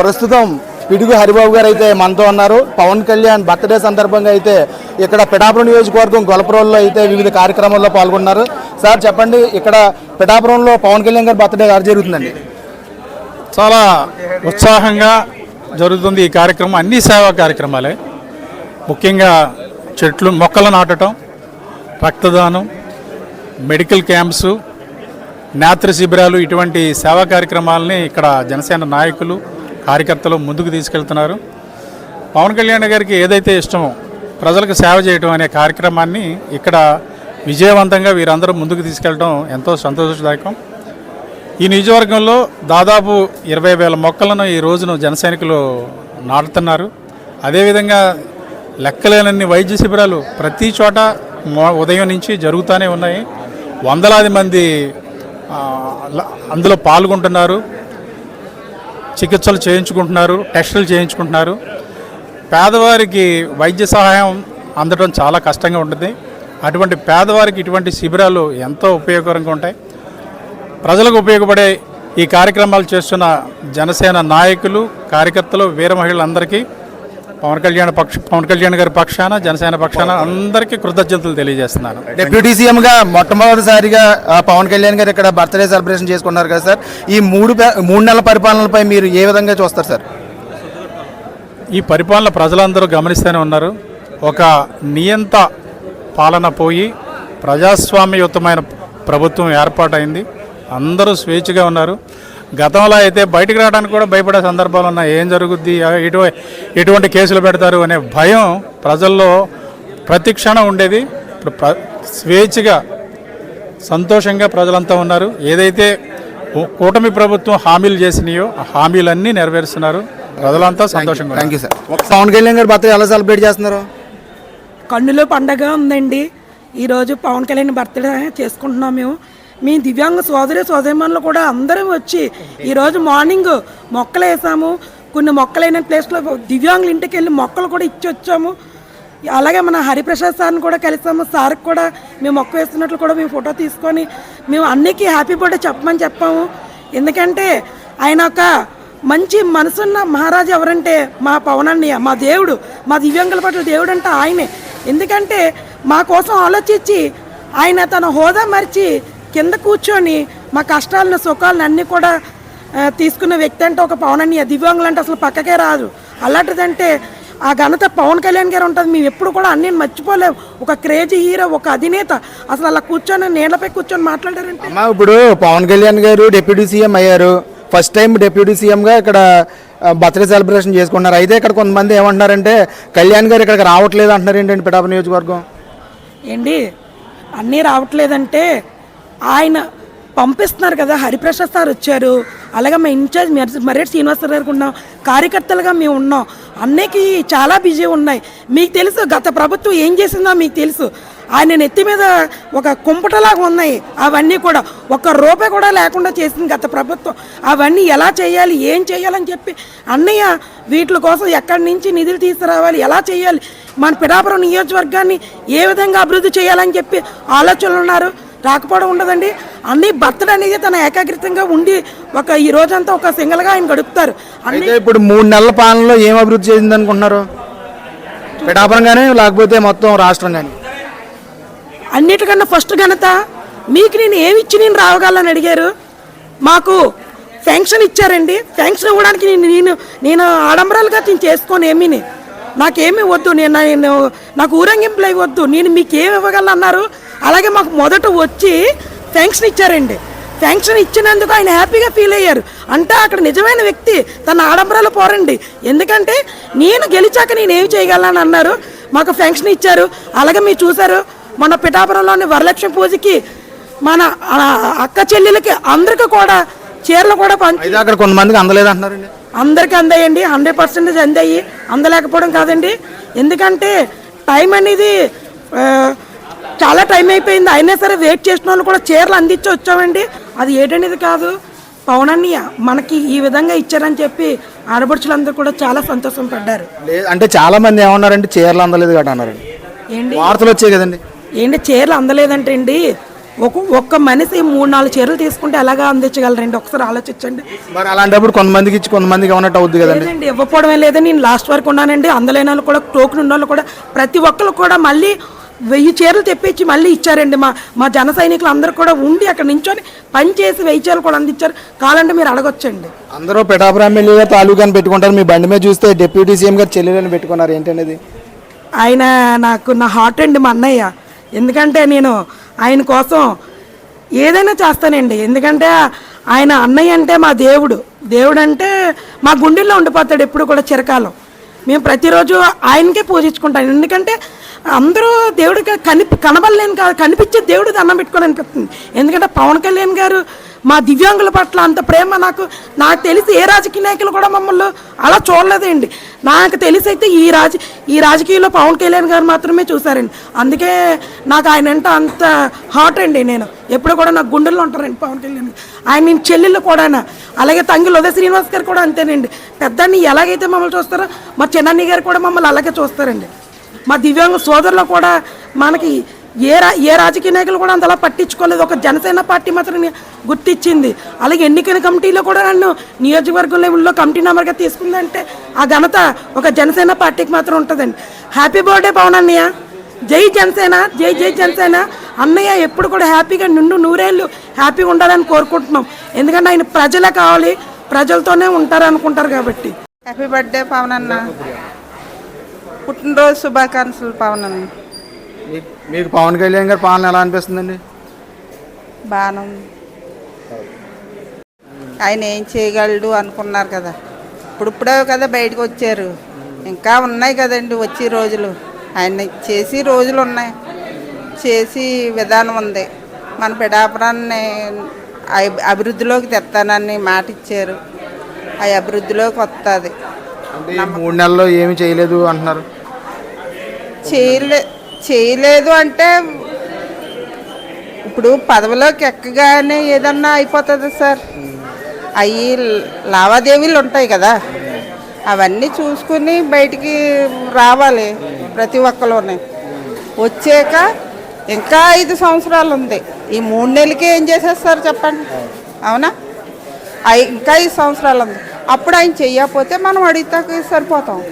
ప్రస్తుతం పిడుగు హరిబాబు గారు అయితే మనతో ఉన్నారు. పవన్ కళ్యాణ్ బర్త్డే సందర్భంగా అయితే ఇక్కడ పిఠాపురం నియోజకవర్గం గొలపురంలో అయితే వివిధ కార్యక్రమాల్లో పాల్గొన్నారు. సార్ చెప్పండి ఇక్కడ పిఠాపురంలో పవన్ కళ్యాణ్ గారి బర్త్డే గారు జరుగుతుందండి? చాలా ఉత్సాహంగా జరుగుతుంది ఈ కార్యక్రమం. అన్ని సేవా కార్యక్రమాలే. ముఖ్యంగా చెట్లు మొక్కలు నాటడం రక్తదానం మెడికల్ క్యాంప్స్ నేత్ర శిబిరాలు ఇటువంటి సేవా కార్యక్రమాలని ఇక్కడ జనసేన నాయకులు కార్యకర్తలు ముందుకు తీసుకెళ్తున్నారు. పవన్ కళ్యాణ్ గారికి ఏదైతే ఇష్టమో ప్రజలకు సేవ చేయడం అనే కార్యక్రమాన్ని ఇక్కడ విజయవంతంగా వీరందరూ ముందుకు తీసుకెళ్ళడం ఎంతో సంతోషదాయకం. ఈ నియోజకవర్గంలో దాదాపు ఇరవై వేల మొక్కలను ఈ రోజును జనసైనికులు నాటుతున్నారు. అదేవిధంగా లెక్కలేనన్ని వైద్య శిబిరాలు ప్రతి చోట ఉదయం నుంచి జరుగుతూనే ఉన్నాయి. వందలాది మంది అందులో పాల్గొంటున్నారు. చికిత్సలు చేయించుకుంటున్నారు టెస్టులు చేయించుకుంటున్నారు. పేదవారికి వైద్య సహాయం అందడం చాలా కష్టంగా ఉంటుంది. అటువంటి పేదవారికి ఇటువంటి శిబిరాలు ఎంతో ఉపయోగకరంగా ఉంటాయి. ప్రజలకు ఉపయోగపడే ఈ కార్యక్రమాలు చేస్తున్న జనసేన నాయకులు కార్యకర్తలు వీర మహిళలందరికీ పవన్ కళ్యాణ్ పక్ష పవన్ కళ్యాణ్ గారి పక్షాన జనసేన పక్షాన అందరికీ కృతజ్ఞతలు తెలియజేస్తున్నాను. డిప్యూటీ సీఎం గా మొట్టమొదటిసారిగా ఆ, పవన్ కళ్యాణ్ గారు ఇక్కడ బర్త్డే సెలబ్రేషన్ చేసుకున్నారు కదా సార్. ఈ మూడు మూడు నెలల పరిపాలనపై మీరు ఏ విధంగా చూస్తారు సార్? ఈ పరిపాలన ప్రజలందరూ గమనిస్తూనే ఉన్నారు. ఒక నియంత పాలన పోయి ప్రజాస్వామ్యయుతమైన ప్రభుత్వం ఏర్పాటైంది. అందరూ స్వేచ్ఛగా ఉన్నారు. గతంలో అయితే బయటికి రావడానికి కూడా భయపడే సందర్భాలు ఉన్నాయి. ఏం జరుగుద్ది? ఎటు ఎటువంటి కేసులు పెడతారు అనే భయం ప్రజల్లో ప్రతి క్షణం ఉండేది. ఇప్పుడు ప్ర స్వేచ్ఛగా సంతోషంగా ప్రజలంతా ఉన్నారు. ఏదైతే కూటమి ప్రభుత్వం హామీలు చేసినాయో ఆ హామీలన్నీ నెరవేరుస్తున్నారు. ప్రజలంతా సంతోషంగా ఉన్నారు. Thank you sir Pawan Kalyan గారి బర్త్డే ఎలా సెలబ్రేట్ చేస్తున్నారు? కన్నులో పండగ ఉందండి. ఈరోజు పవన్ కళ్యాణ్ బర్త్డే చేసుకుంటున్నాం మేము. మీ దివ్యాంగ సోదరి సోదరిమణులు కూడా అందరం వచ్చి ఈరోజు మార్నింగ్ మొక్కలు వేసాము. కొన్ని మొక్కలైన ప్లేస్లో దివ్యాంగుల ఇంటికి వెళ్ళి మొక్కలు కూడా ఇచ్చి వచ్చాము అలాగే మన హరిప్రసాద్ సార్ని కూడా కలిసాము. సార్కి కూడా మేము మొక్క వేస్తున్నట్లు కూడా మేము ఫోటో తీసుకొని మేము అన్నికి హ్యాపీ బర్త్డే చెప్పమని చెప్పాము. ఎందుకంటే ఆయన ఒక మంచి మనసున్న మహారాజు ఎవరంటే మా పవనన్నయ్య మా దేవుడు మా దివ్యాంగుల పట్ల దేవుడు అంటే ఆయనే. ఎందుకంటే మా కోసం ఆలోచించి ఆయన తన హోదా మరిచి కింద కూర్చొని మా కష్టాలను సుఖాలను అన్నీ కూడా తీసుకున్న వ్యక్తి అంటే ఒక పవనన్నయ్య. దివ్యాంగులు అంటే అసలు పక్కకే రాదు. అలాంటిదంటే ఆ ఘనత పవన్ కళ్యాణ్ గారు ఉంటుంది. మేము ఎప్పుడు కూడా అన్నీ మర్చిపోలేము ఒక క్రేజీ హీరో ఒక అధినేత. అసలు అలా కూర్చొని నీళ్ళపై కూర్చొని మాట్లాడారంటే? అమ్మా ఇప్పుడు పవన్ కళ్యాణ్ గారు డిప్యూటీ సీఎం అయ్యారు. ఫస్ట్ టైం డిప్యూటీ సీఎంగా ఇక్కడ బర్త్డే సెలబ్రేషన్ చేసుకున్నారు. అయితే ఇక్కడ కొంతమంది ఏమంటున్నారంటే కళ్యాణ్ గారు ఇక్కడికి రావట్లేదు అంటున్నారు ఏంటంటే పిఠాపు నియోజకవర్గం? ఏంటి? అన్నీ రావట్లేదంటే ఆయన పంపిస్తున్నారు కదా హరిప్రసాద్ సార్ వచ్చారు. అలాగే మా ఇన్ఛార్జ్ మర్రెడ్ శ్రీనివాసరావు గారికి ఉన్నాం. కార్యకర్తలుగా మేము ఉన్నాం. అన్నయ్యకి చాలా బిజీ ఉన్నాయి. మీకు తెలుసు గత ప్రభుత్వం ఏం చేసిందో మీకు తెలుసు. ఆయన నెత్తి మీద ఒక కుంపటలాగా ఉన్నాయి. అవన్నీ కూడా ఒక్క రూపాయి కూడా లేకుండా చేసింది గత ప్రభుత్వం. అవన్నీ ఎలా చేయాలి ఏం చేయాలని చెప్పి అన్నయ్య వీటి కోసం ఎక్కడి నుంచి నిధులు తీసుకురావాలి ఎలా చేయాలి మన పిఠాపురం నియోజకవర్గాన్ని ఏ విధంగా అభివృద్ధి చేయాలని చెప్పి ఆలోచనలు ఉన్నారు. రాకపోవడం ఉండదండి. అన్ని బర్త్డే అనేది తన ఏకాగ్రతంగా ఉండి ఒక ఈ రోజంతా ఒక సింగల్గా ఆయన గడుపుతారు. అయితే ఇప్పుడు మూడు నెలల పాలనలో ఏం అభివృద్ధి చేసింది అనుకుంటున్నారు పిఠాపురం కానీ లేకపోతే మొత్తం రాష్ట్రం కానీ అన్నిటికన్నా ఫస్ట్ ఘనత మీకు నేను ఏమి ఇచ్చి నేను రావగలను అడిగారు. మాకు ఫెన్షన్ ఇచ్చారండి. ఫెన్షన్ ఇవ్వడానికి నేను నేను నేను ఆడంబరాలుగా నేను చేసుకోను ఏమీని నాకేమీ వద్దు నేను నేను నాకు ఊరంగింపులు అవి వద్దు. నేను మీకు ఏమి ఇవ్వగలను అన్నారు. అలాగే మాకు మొదట వచ్చి ఫెన్షన్ ఇచ్చారండి. ఫెన్షన్ ఇచ్చినందుకు ఆయన హ్యాపీగా ఫీల్ అయ్యారు. అంటే అక్కడ నిజమైన వ్యక్తి తన ఆడంబరాలు పోరండి. ఎందుకంటే నేను గెలిచాక నేను చేయగలను అన్నారు. మాకు ఫెన్షన్ ఇచ్చారు. అలాగే మీరు చూశారు మన పిఠాపురంలోని వరలక్ష్మి పూజకి మన అక్క చెల్లెలకి అందరికీ కూడా చీరలు కూడా పంచి అక్కడ కొంతమందికి అందలేదు అంటున్నారండి అందరికీ అందాయండి హండ్రెడ్ పర్సెంటేజ్ అందాయి అందలేకపోవడం కాదండి. ఎందుకంటే టైం అనేది చాలా టైం అయిపోయింది. అయినా సరే వెయిట్ చేసిన వాళ్ళు కూడా చీరలు అందించి వచ్చామండి. అది ఏంటనేది కాదు. పవనన్నయ్య మనకి ఈ విధంగా ఇచ్చారని చెప్పి ఆడపడుచులందరూ కూడా చాలా సంతోషం పడ్డారు. అంటే చాలా మంది ఏమన్నారంటే చీరలు అందలేదు కదా అన్నారండి. ఏంటి? వార్తలు వచ్చాయి కదండి. ఏంటి? చీరలు అందలేదంటే అండి ఒక ఒక్క మనిషి మూడు నాలుగు చీరలు తీసుకుంటే ఎలాగా అందించగలరండి? ఒకసారి ఆలోచించండి. మరి అలాంటప్పుడు కొంతమందికి ఇచ్చి కొంతమందికి ఉన్నట్టు అవుద్ది కదండి? ఇవ్వకపోవడమే లేదని నేను లాస్ట్ వరకు ఉన్నానండి. అందలేని వాళ్ళు కూడా టోకెన్ ఉన్న వాళ్ళు కూడా ప్రతి ఒక్కరు కూడా మళ్ళీ వెయ్యి చీరలు తెప్పించి మళ్ళీ ఇచ్చారండి. మా మా జన సైనికులు అందరూ కూడా ఉండి అక్కడ నించొని పని చేసి వెయ్యి చీరలు కూడా అందించారు. కావాలంటే మీరు అడగొచ్చండి. అందరూ గారు తాలూకాని పెట్టుకుంటారు. మీ బండి మీద చూస్తే డిప్యూటీ సీఎం గారు చెల్లెలని పెట్టుకున్నారు. ఏంటనేది? ఆయన నాకు నా హార్ట్ అండి మా అన్నయ్య. ఎందుకంటే నేను ఆయన కోసం ఏదైనా చేస్తానండి. ఎందుకంటే ఆయన అన్నయ్య అంటే మా దేవుడు. దేవుడు అంటే మా గుండెల్లో ఉండిపోతాడు ఎప్పుడు కూడా చిరకాలం. మేము ప్రతిరోజు ఆయనకే పూజించుకుంటాం. ఎందుకంటే అందరూ దేవుడికి కని కనబడలేని కాదు కనిపించే దేవుడు దండం పెట్టుకొని అనిపిస్తుంది ఎందుకంటే పవన్ కళ్యాణ్ గారు మా దివ్యాంగుల పట్ల అంత ప్రేమ నాకు నాకు తెలిసి ఏ రాజకీయ నాయకులు కూడా మమ్మల్ని అలా చూడలేదండి. నాకు తెలిసి అయితే ఈ రాజ ఈ రాజకీయంలో పవన్ కళ్యాణ్ గారు మాత్రమే చూసారండి అందుకే నాకు ఆయన అంటే అంత హాట్ అండి నేను. ఎప్పుడు కూడా నాకు గుండెల్లో ఉంటారండి పవన్ కళ్యాణ్ ఆయన నేను చెల్లెళ్ళు కూడా అలాగే తంగిలు ఉదయ శ్రీనివాస్ గారు కూడా అంతేనండి. పెద్దాన్ని ఎలాగైతే మమ్మల్ని చూస్తారో మా చిన్నాన్ని గారు కూడా మమ్మల్ని అలాగే చూస్తారండి. మా దివ్యాంగ సోదరులు కూడా మనకి ఏ రా ఏ రాజకీయ నాయకులు కూడా అంతలా పట్టించుకోలేదు. ఒక జనసేన పార్టీ మాత్రం గుర్తించింది అలాగే ఎన్నికల కమిటీలో కూడా నన్ను నియోజకవర్గం లెవెల్లో కమిటీ నెంబర్గా తీసుకుందంటే ఆ ఘనత ఒక జనసేన పార్టీకి మాత్రం ఉంటుందండి. హ్యాపీ బర్త్డే పవన్ అన్నయ్య. జై జనసేన జై జై జనసేన. అన్నయ్య ఎప్పుడు కూడా హ్యాపీగా నిండు నూరేళ్ళు హ్యాపీగా ఉండాలని కోరుకుంటున్నాం. ఎందుకంటే ఆయన ప్రజలే కావాలి ప్రజలతోనే ఉంటారు అనుకుంటారు కాబట్టి. హ్యాపీ బర్త్డే పవన్ అన్న. పుట్టినరోజు శుభాకాంక్షలు పవన్ అన్న. మీకు పవన్ కళ్యాణ్ గారి పాలన ఎలా అనిపిస్తుందండి? బాగానే ఉంది. ఆయన ఏం చేయగలడు అనుకున్నారు కదా. ఇప్పుడిప్పుడే కదా బయటకు వచ్చారు. ఇంకా ఉన్నాయి కదండి వచ్చే రోజులు. ఆయన చేసి రోజులు ఉన్నాయి. చేసి విధానం ఉంది. మన పిడాపురాన్ని అభి- అభివృద్ధిలోకి తెస్తానని మాట ఇచ్చారు. ఆ అభివృద్ధిలోకి వస్తుంది. మూడు నెలల్లో ఏమి చేయలేదు అంటున్నారు? చేయలే చేయలేదు అంటే ఇప్పుడు పదవిలోకి ఎక్కగానే ఏదన్నా అయిపోతుంది సార్. అవి లావాదేవీలు ఉంటాయి కదా. అవన్నీ చూసుకుని బయటికి రావాలి ప్రతి ఒక్కలోనే. వచ్చాక ఇంకా ఐదు సంవత్సరాలు ఉంది. ఈ మూడు నెలలకి ఏం చేసేస్తారు చెప్పండి. అవునా? ఇంకా ఐదు సంవత్సరాలు ఉంది. అప్పుడు ఆయన చెయ్యకపోతే మనం అడిగితే సరిపోతాం.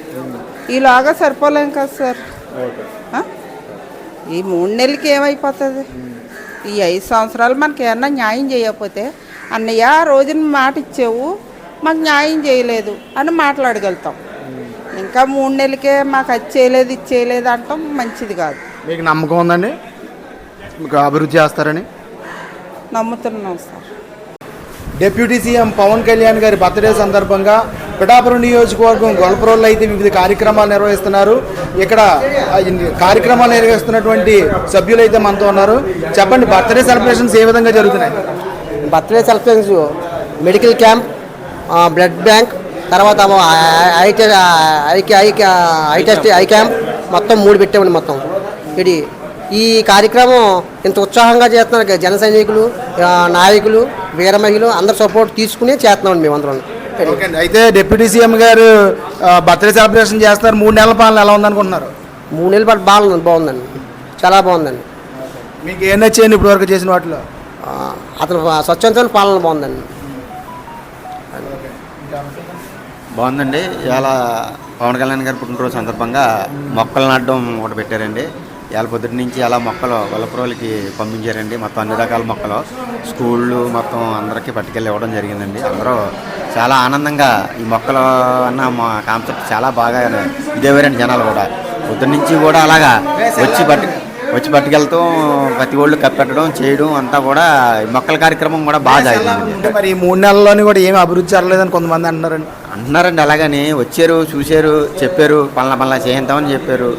ఈలాగా సరిపోలేం కదా సార్. ఈ మూడు నెలలకి ఏమైపోతుంది? ఈ ఐదు సంవత్సరాలు మనకి ఏమన్నా న్యాయం చేయకపోతే అన్నయ్య ఆ రోజున మాట ఇచ్చావు మాకు న్యాయం చేయలేదు అని మాట్లాడగలుగుతాం. ఇంకా మూడు నెలలకే మాకు అది చేయలేదు ఇది చేయలేదు అంటాం మంచిది కాదు. మీకు నమ్మకం ఉందండి? మీకు అభివృద్ధి చేస్తారని? నమ్ముతున్నాం sir. Deputy CM Pawan Kalyan గారి బర్త్డే సందర్భంగా పిఠాపురం నియోజకవర్గం గొల్పరోళ్ళు అయితే వివిధ కార్యక్రమాలు నిర్వహిస్తున్నారు. ఇక్కడ కార్యక్రమాలు నిర్వహిస్తున్నటువంటి సభ్యులు అయితే మనతో ఉన్నారు. చెప్పండి బర్త్డే సెలబ్రేషన్స్ ఏ విధంగా జరుగుతున్నాయి? Birthday celebrations medical camp blood bank తర్వాత eye eye eye eye test eye camp మొత్తం మూడు పెట్టామండి మొత్తం. ఇది ఈ కార్యక్రమం ఇంత ఉత్సాహంగా చేస్తున్నారు జన సైనికులు నాయకులు వీర మహిళలు అందరు సపోర్ట్ తీసుకుని చేస్తున్నామండి మేము అందరం. అయితే డిప్యూటీ సీఎం గారు బర్త్డే సెలబ్రేషన్ చేస్తారు మూడు నెలల పాలన ఎలా ఉందనుకుంటున్నారు? మూడు నెలల పాటు బాగుంది బాగుందండి. చాలా బాగుందండి. మీకు ఏం నచ్చేయండి ఇప్పుడు వరకు చేసిన వాటిలో? ఆ, అతను స్వచ్ఛందమైన పాలన బాగుందండి. బాగుందండి. ఇవాళ పవన్ కళ్యాణ్ గారి పుట్టినరోజు సందర్భంగా మొక్కలు నాటడం ఒకటి పెట్టారండి. ఇవాళ పొద్దుటి నుంచి అలా మొక్కలు వల్లపురోలకి పంపించారండి. మొత్తం అన్ని రకాల మొక్కలు స్కూళ్ళు మొత్తం అందరికీ పట్టుకెళ్ళి ఇవ్వడం జరిగిందండి. అందరూ చాలా ఆనందంగా ఈ మొక్కలు అన్న మా కాన్సెప్ట్ చాలా బాగా ఇదేవారండి జనాలు కూడా. పొద్దున్న నుంచి కూడా అలాగా వచ్చి పట్టు వచ్చి పట్టుకెళ్తాం ప్రతి ఒళ్ళు కప్పెట్టడం చేయడం అంతా కూడా ఈ మొక్కల కార్యక్రమం కూడా బాగా జరిగిందండి. అంటే మరి ఈ మూడు నెలల్లోని కూడా ఏమి అభివృద్ధి జరగలేదని కొంతమంది అంటున్నారండి. అంటున్నారండి అలాగని వచ్చారు చూశారు చెప్పారు పలానా పలానా చేయిద్దామని చెప్పారు.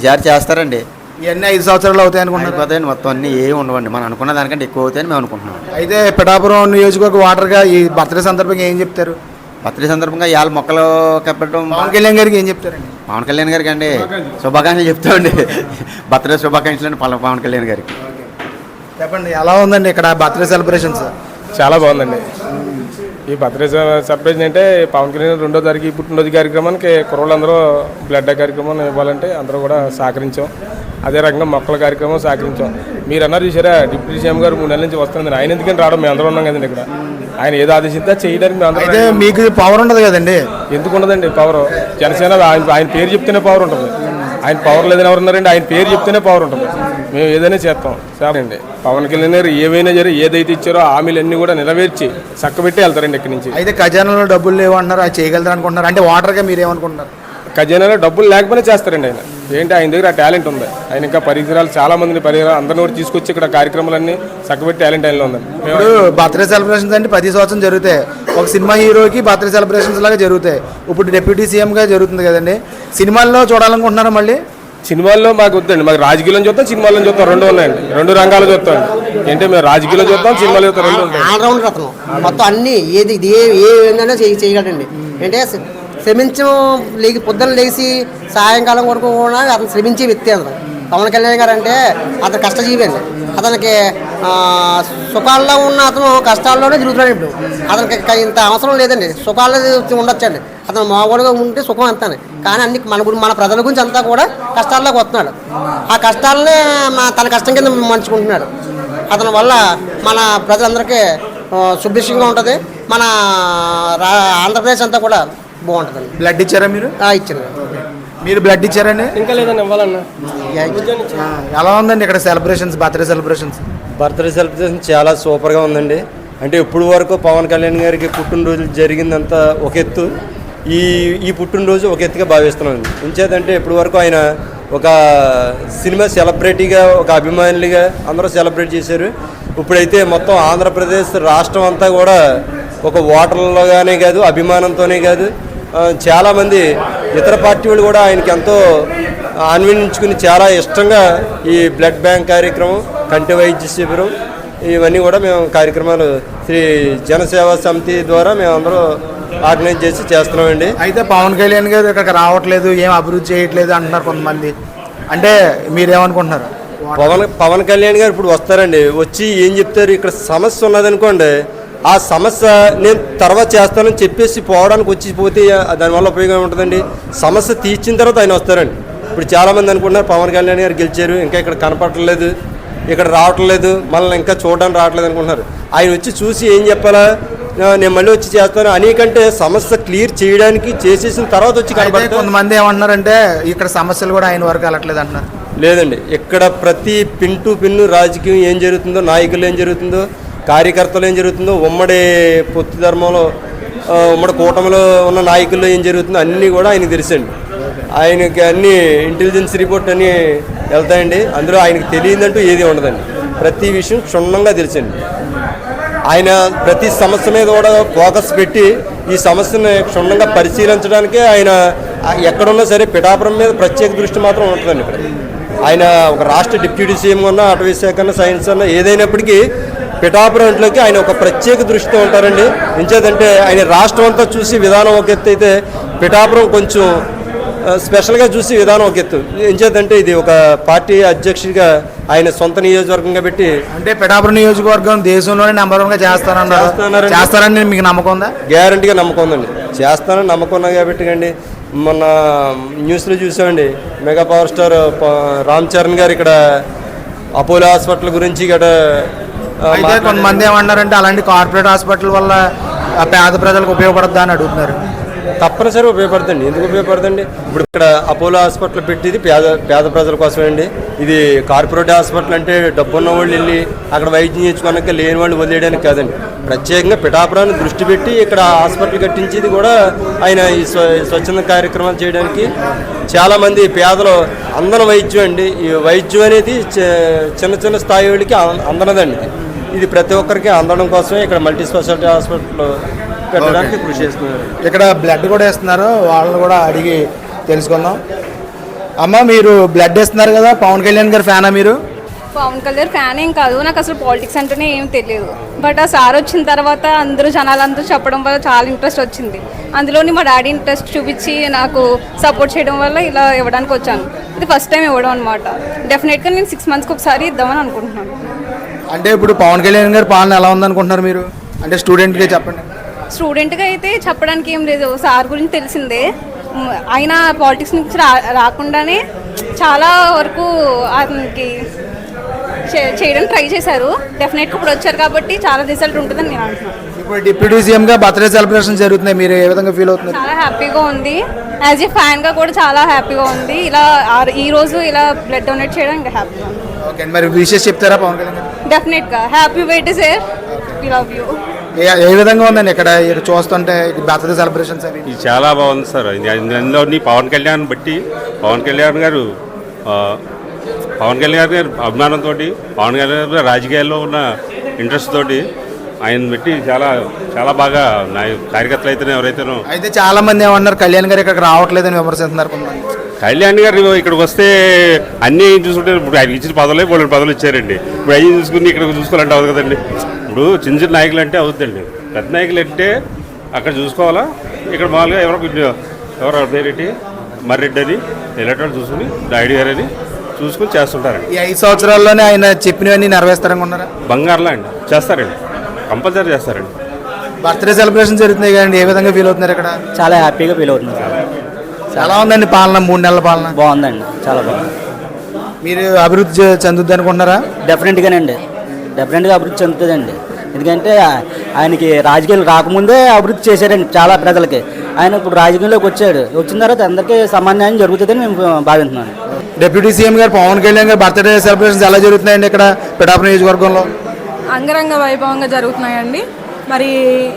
ఈసారి చేస్తారండి. ఇవన్నీ ఐదు సంవత్సరాలు అవుతాయి అయిపోతాయండి మొత్తం అన్నీ ఏమి ఉండవండి. మనం అనుకున్న దానికంటే ఎక్కువ అవుతాయని మేము అనుకుంటున్నాం. అయితే పిఠాపురం నియోజకవర్గ వాటర్గా ఈ బర్త్డే సందర్భంగా ఏం చెప్తారు? బర్త్డే సందర్భంగా ఇవాళ మొక్కలు కప్పడం పవన్ కళ్యాణ్ గారికి ఏం చెప్తారండి? పవన్ కళ్యాణ్ గారికి అండి. శుభాకాంక్షలు. చెప్తామండి. బర్త్డే శుభాకాంక్షలు అండి పల- పవన్ కళ్యాణ్ గారికి. చెప్పండి ఎలా ఉందండి ఇక్కడ బర్త్డే సెలబ్రేషన్స్? చాలా బాగుందండి. ఈ బర్త్డే సర్ప్రైజ్ అంటే పవన్ కళ్యాణ్ రెండో తారీఖు పుట్టినరోజు కార్యక్రమానికి కుర్రోళ్ళందరూ బ్లడ్ కార్యక్రమం ఇవ్వాలంటే అందరూ కూడా సహకరించాం. అదే రకంగా మొక్కల కార్యక్రమం సహకరించాం. మీరు అన్నారు చూసారా డిప్యూటీ సీఎం గారు మూడు నెలల నుంచి వస్తుంది ఆయన ఎందుకని రావడం? మేము అందరం ఉన్నాం కదండి ఇక్కడ. ఆయన ఏదో ఆదేశిస్తే చేయడానికి మేము అందరం అయితే మీకు పవర్ ఉండదు కదండి. ఎందుకు ఉండదండి? పవర్ జనసేన ఆయన పేరు చెప్తేనే పవర్ ఉంటుంది. ఆయన పవర్ లేదని ఎవరు ఉన్నారండి? ఆయన పేరు చెప్తేనే పవర్ ఉంటుంది. మేము ఏదైనా చేస్తాం. సరే అండి పవన్ కళ్యాణ్ గారు ఏవైనా సరే ఏదైతే ఇచ్చారో హామీలన్నీ కూడా నెరవేర్చి చక్కబెట్టి వెళ్తారండి ఇక్కడి నుంచి. అయితే ఖజానాలో డబ్బులు లేవు అంటున్నారు అది చేయగలుగుతారు అనుకుంటున్నారు? అంటే వాటర్గా మీరు ఏమనుకుంటున్నారు? ఖజానాలో డబ్బులు లేకపోయినా చేస్తారండి ఆయన. ఏంటి ఆయన దగ్గర ఆ టాలెంట్ ఉంది. ఆయన ఇంకా పరికరాలు చాలా మందిని పరికరాలు అందరిని కూడా తీసుకొచ్చి ఇక్కడ కార్యక్రమాలన్నీ చక్కబెట్టి టాలెంట్ ఆయనలో మేము ఇప్పుడు బర్త్డే సెలబ్రేషన్స్ అంటే ప్రతి సంవత్సరం జరుగుతాయి. ఒక సినిమా హీరోకి బర్త్డే సెలబ్రేషన్స్ లాగా జరుగుతాయి. ఇప్పుడు డిప్యూటీ సీఎంగా జరుగుతుంది కదండి. సినిమాల్లో చూడాలనుకుంటున్నారా మళ్ళీ? సినిమాల్లో మాకు వద్దండి. మాకు రాజకీయంలో చూస్తాం సినిమాల్లో చూస్తాం. రెండు ఉన్నాయండి. రెండు రంగాలు చూస్తాం. ఏంటంటే మేము రాజకీయంలో చూస్తాం సినిమాలో చూస్తాం. రెండు ఉంటాయి ఆల్రౌండర్ అతను. మొత్తం అన్ని ఏది ఇది ఏ ఏ చేయగలండి అంటే శ్రమించడం శ్రమించం లేచి పొద్దున్న లేచి సాయంకాలం వరకు కూడా అతను శ్రమించే వ్యక్తి అతను. పవన్ కళ్యాణ్ గారు అంటే అతను కష్టజీవి అండి. అతనికి సుఖాల్లో ఉన్న అతను కష్టాల్లోనే తిరుగుతున్నాడు ఇప్పుడు. అతనికి ఇంత అవసరం లేదండి. సుఖాల్లో ఉండొచ్చండి అతను మామూలుగా ఉంటే సుఖం అంతానే కానీ అన్ని మన గురి మన ప్రజల గురించి అంతా కూడా కష్టాల్లోకి వస్తున్నాడు. ఆ కష్టాలనే తన కష్టం కింద మంచుకుంటున్నాడు అతని వల్ల మన ప్రజలందరికీ ఆ, సుభిక్షంగా ఉంటుంది. మన రా ఆంధ్రప్రదేశ్ అంతా కూడా బాగుంటుందండి. బ్లడ్ ఇచ్చారా మీరు? ఆ, ఇచ్చింది మీరు బ్లడ్ ఇచ్చారండి? ఇంకా లేదండి ఇవ్వాలన్నా. ఆ, ఎలా ఉందండి ఇక్కడ celebrations birthday celebrations birthday celebration చాలా సూపర్గా ఉందండి. అంటే ఇప్పుడు వరకు పవన్ కళ్యాణ్ గారికి పుట్టినరోజు జరిగిందంతా ఒక ఎత్తు. ఈ ఈ పుట్టినరోజు ఒక ఎత్తుగా భావిస్తున్నాను ఇంచేదంటే ఇప్పుడు వరకు ఆయన ఒక సినిమా సెలబ్రిటీగా ఒక అభిమానులుగా అందరూ సెలబ్రేట్ చేశారు. ఇప్పుడైతే మొత్తం ఆంధ్రప్రదేశ్ రాష్ట్రం అంతా కూడా ఒక ఓటర్లలోగానే కాదు అభిమానంతోనే కాదు చాలామంది ఇతర పార్టీ వాళ్ళు కూడా ఆయనకి ఎంతో అన్వయించుకుని చాలా ఇష్టంగా ఈ బ్లడ్ బ్యాంక్ కార్యక్రమం కంటి వైద్య శిబిరం ఇవన్నీ కూడా మేము కార్యక్రమాలు శ్రీ జనసేవా సమితి ద్వారా మేము అందరూ ఆర్గనైజ్ చేసి చేస్తున్నామండి. అయితే పవన్ కళ్యాణ్ గారు ఇక్కడికి రావట్లేదు ఏం అభివృద్ధి చేయట్లేదు అంటున్నారు కొంతమంది. అంటే మీరేమనుకుంటున్నారు? పవన్ పవన్ కళ్యాణ్ గారు ఇప్పుడు వస్తారండి. వచ్చి ఏం చెప్తారు? ఇక్కడ సమస్య ఉన్నదనుకోండి ఆ సమస్య నేను తర్వాత చేస్తానని చెప్పేసి పోవడానికి వచ్చి పోతే దానివల్ల ఉపయోగం ఉంటుందండి సమస్య తీర్చిన తర్వాత ఆయన వస్తారండి. ఇప్పుడు చాలామంది అనుకుంటున్నారు పవన్ కళ్యాణ్ గారు గెలిచారు ఇంకా ఇక్కడ కనపడట్లేదు ఇక్కడ రావట్లేదు మనల్ని ఇంకా చూడడానికి రావట్లేదు అనుకుంటున్నారు. ఆయన వచ్చి చూసి ఏం చెప్పాలా? నేను మళ్ళీ వచ్చి చేస్తాను. అనేకంటే సమస్య క్లియర్ చేయడానికి చేసేసిన తర్వాత వచ్చి కనపడతారు కొంతమంది ఏమంటున్నారంటే ఇక్కడ సమస్యలు కూడా ఆయన వరకు వెళ్ళట్లేదు అంటున్నారు. లేదండి. ఇక్కడ ప్రతి పిన్ టు పిన్ను రాజకీయం ఏం జరుగుతుందో నాయకులు ఏం జరుగుతుందో కార్యకర్తలు ఏం జరుగుతుందో ఉమ్మడి పొత్తు ధర్మంలో ఉమ్మడి కూటమిలో ఉన్న నాయకుల్లో ఏం జరుగుతుందో అన్నీ కూడా ఆయనకు తెలుసండి. ఆయనకి అన్ని ఇంటెలిజెన్స్ రిపోర్ట్ అని వెళ్తాయండి. అందులో ఆయనకు తెలియదంటూ ఏది ఉండదండి. ప్రతి విషయం క్షుణ్ణంగా తెలుసండి. ఆయన ప్రతి సమస్య మీద కూడా ఫోకస్ పెట్టి ఈ సమస్యను క్షుణ్ణంగా పరిశీలించడానికే ఆయన ఎక్కడున్నా సరే పిఠాపురం మీద ప్రత్యేక దృష్టి మాత్రం ఉంటుందండి ఇక్కడ. ఆయన ఒక రాష్ట్ర డిప్యూటీ సీఎం ఉన్నా అటవీ శాఖ అన్న సైన్స్ అన్న ఏదైనప్పటికీ పిఠాపురం ఇంట్లోకి ఆయన ఒక ప్రత్యేక దృష్టితో ఉంటారండి. ఎంచేదంటే ఆయన రాష్ట్రం అంతా చూసి విధానం ఒక ఎత్తు అయితే పిఠాపురం కొంచెం స్పెషల్గా చూసి విధానం ఒక ఎత్తు. ఎంచేదంటే ఇది ఒక పార్టీ అధ్యక్షుడిగా ఆయన సొంత నియోజకవర్గంగా పెట్టి అంటే పిఠాపురం నియోజకవర్గం దేశంలోనే నెంబర్ వన్గా చేస్తారన్నారు చేస్తారన్నారండి. చేస్తారని మీకు నమ్మకం ఉందా? గ్యారంటీగా నమ్మకం ఉందండి. చేస్తానని నమ్మకం ఉన్నా కాబట్టి అండి మొన్న న్యూస్లో చూసామండి mega power star Ram Charan గారు ఇక్కడ అపోలో హాస్పిటల్ గురించి ఇక్కడ అయితే. కొంతమంది ఏమన్నారంటే అలాంటి కార్పొరేట్ హాస్పిటల్ వల్ల పేద ప్రజలకు ఉపయోగపడద్దా అని అడుగుతున్నారు. తప్పనిసరి ఉపయోగపడుతుంది. ఎందుకు ఉపయోగపడుతుంది? ఇప్పుడు ఇక్కడ అపోలో హాస్పిటల్ పెట్టింది పేద పేద ప్రజల కోసమే అండి ఇది కార్పొరేట్ హాస్పిటల్ అంటే డబ్బున్న వాళ్ళు వెళ్ళి అక్కడ వైద్యం చేయించుకోనక లేని వాళ్ళు వదిలేయడానికి కాదండి. ప్రత్యేకంగా పిఠాపురాన్ని దృష్టి పెట్టి ఇక్కడ హాస్పిటల్ కట్టించేది కూడా ఆయన ఈ స్వ స్వచ్ఛంద కార్యక్రమాలు చేయడానికి. చాలామంది పేదలు అందన వైద్యం అండి. ఈ వైద్యం అనేది చిన్న చిన్న స్థాయి వాళ్ళకి అందనదండి. ఇది. ప్రతి ఒక్కరికి అందడం కోసమే ఇక్కడ మల్టీ స్పెషాలిటీ హాస్పిటల్ పెట్టడానికి కృషి చేస్తున్నారు. ఇక్కడ బ్లడ్ కూడా ఇస్తున్నారు వాళ్ళని కూడా అడిగి తెలుసుకుందాం. అమ్మ మీరు బ్లడ్ ఇస్తున్నారు కదా పవన్ కళ్యాణ్ గారి ఫ్యానా మీరు? పవన్ కళ్యాణ్ ఫ్యాన్ ఏం కాదు నాకు అసలు పాలిటిక్స్ అంటేనే ఏం తెలియదు. బట్ ఆ సార్ వచ్చిన తర్వాత అందరూ జనాలందరూ చెప్పడం వల్ల చాలా ఇంట్రెస్ట్ వచ్చింది. అందులోని మా డాడీ ఇంట్రెస్ట్ చూపించి నాకు సపోర్ట్ చేయడం వల్ల ఇలా ఇవ్వడానికి వచ్చాను. ఇది ఫస్ట్ టైం ఇవ్వడం అనమాట డెఫినెట్గా నేను సిక్స్ మంత్స్కి ఒకసారి ఇద్దామని అనుకుంటున్నాను. అంటే ఇప్పుడు పవన్ కళ్యాణ్ గారి పాలన ఎలా ఉందనుకుంటున్నారు మీరు? అంటే స్టూడెంట్గా చెప్పండి. స్టూడెంట్గా అయితే చెప్పడానికి ఏం లేదు. సార్ గురించి తెలిసిందే. ఆయన పాలిటిక్స్ నుంచి రా రాకుండానే చాలా వరకు అతనికి చే- చేయడానికి ట్రై చేశారు. డెఫినెట్గా ఇప్పుడు వచ్చారు కాబట్టి చాలా రిజల్ట్ ఉంటుందని నేను అంటున్నాను ఇప్పుడు డిప్యూటీ సీఎంగా బర్త్డే సెలబ్రేషన్ జరుగుతున్నాయి. మీరు ఏ విధంగా ఫీల్ అవుతున్నారు? చాలా హ్యాపీగా ఉంది. యాజ్ ఏ ఫ్యాన్గా కూడా చాలా హ్యాపీగా ఉంది. ఇలా ఈ రోజు ఇలా బ్లడ్ డొనేట్ చేయడం ఇంకా హ్యాపీగా ఉంది. ఓకే మరి విషెస్ చెప్తారా పవన్ కళ్యాణ్ గారు డెఫినెట్గా happy sir we love you ఏ ఏ విధంగా ఉందండి ఇక్కడ? ఇక్కడ చూస్తుంటే బర్త్డే సెలబ్రేషన్స్ అవి ఇది చాలా బాగుంది సార్ ఇది అందులోని పవన్ కళ్యాణ్ బట్టి పవన్ కళ్యాణ్ గారు ఆ, పవన్ కళ్యాణ్ గారు అభిమానంతో పవన్ కళ్యాణ్ గారు రాజకీయాల్లో ఉన్న ఇంట్రెస్ట్ తోటి ఆయన బట్టి చాలా చాలా బాగా నాయ కార్యకర్తలు అయితేనే ఎవరైతేనో అయితే చాలా మంది ఏమన్నారు కళ్యాణ్ గారు ఇక్కడికి రావట్లేదని విమర్శిస్తున్నారు కొంతమంది. కళ్యాణ్ గారు ఇక్కడికి వస్తే అన్నీ చూసుకుంటే ఇప్పుడు ఆయన ఇచ్చిన పదవులే మూడు పదవులు ఇచ్చారండి. ఇప్పుడు అవి చూసుకుని ఇక్కడ చూసుకోవాలంటే అవ్వదు కదండి. ఇప్పుడు చిన్న చిన్న నాయకులు అంటే అవుతుందండి పెద్ద నాయకులు అంటే అక్కడ చూసుకోవాలా? ఇక్కడ మామూలుగా ఎవరో కొంచెం ఎవరో పేరేంటి మర్రెడ్డి అని వాళ్ళు చూసుకుని నాయుడు గారు అని చూసుకుని చేస్తుంటారండి. ఈ ఐదు సంవత్సరాల్లోనే ఆయన చెప్పినవన్నీ నెరవేర్స్తారని ఉన్నారా బంగారులా అండి. చేస్తారండి. కంపల్సరీ చేస్తారండి. బర్త్డే సెలబ్రేషన్ జరుగుతున్నాయి కదండి. ఏ విధంగా ఫీల్ అవుతున్నారు ఇక్కడ? చాలా హ్యాపీగా ఫీల్ అవుతుంది చాలా ఉందండి పాలన మూడు నెలల పాలన. బాగుందండి చాలా బాగుంది. మీరు అభివృద్ధి చెందుద్ది అనుకుంటున్నారా? డెఫినెట్గానండి డెఫినెట్గా అభివృద్ధి చెందుతుందండి. ఎందుకంటే ఆయనకి రాజకీయాలు రాకముందే అభివృద్ధి చేశారండి చాలా ప్రజలకి. ఆయన ఇప్పుడు రాజకీయంలోకి వచ్చాడు. వచ్చిన తర్వాత అందరికీ సమాన్యాయం జరుగుతుందని మేము భావిస్తున్నాను డిప్యూటీ సీఎం గారు పవన్ కళ్యాణ్ గారు బర్త్డే సెలబ్రేషన్స్ ఎలా జరుగుతున్నాయండి ఇక్కడ పిఠాపురం నియోజకవర్గంలో? అంగరంగ వైభవంగా జరుగుతున్నాయండి. మరి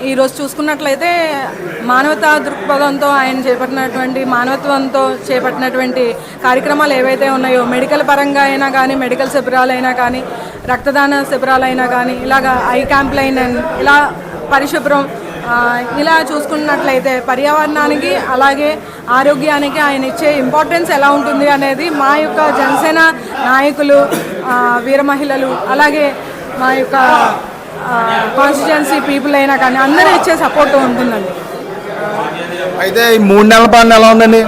ఈరోజు చూసుకున్నట్లయితే మానవతా దృక్పథంతో ఆయన చేపట్టినటువంటి మానవత్వంతో చేపట్టినటువంటి కార్యక్రమాలు ఏవైతే ఉన్నాయో మెడికల్ పరంగా అయినా కానీ మెడికల్ శిబిరాలైనా కానీ రక్తదాన శిబిరాలైనా కానీ ఇలాగ ఐ క్యాంపులైనా ఇలా పరిశుభ్రం ఇలా చూసుకున్నట్లయితే పర్యావరణానికి అలాగే ఆరోగ్యానికి ఆయన ఇచ్చే ఇంపార్టెన్స్ ఎలా ఉంటుంది అనేది మా యొక్క జనసేన నాయకులు వీర మహిళలు అలాగే మా యొక్క కాన్స్టిట్యున్సీ పీపుల్ అయినా కానీ అందరూ ఇచ్చే సపోర్ట్ ఉంటుందండి. అయితే ఈ మూడు నెలల పాలన ఎలా ఉందండి?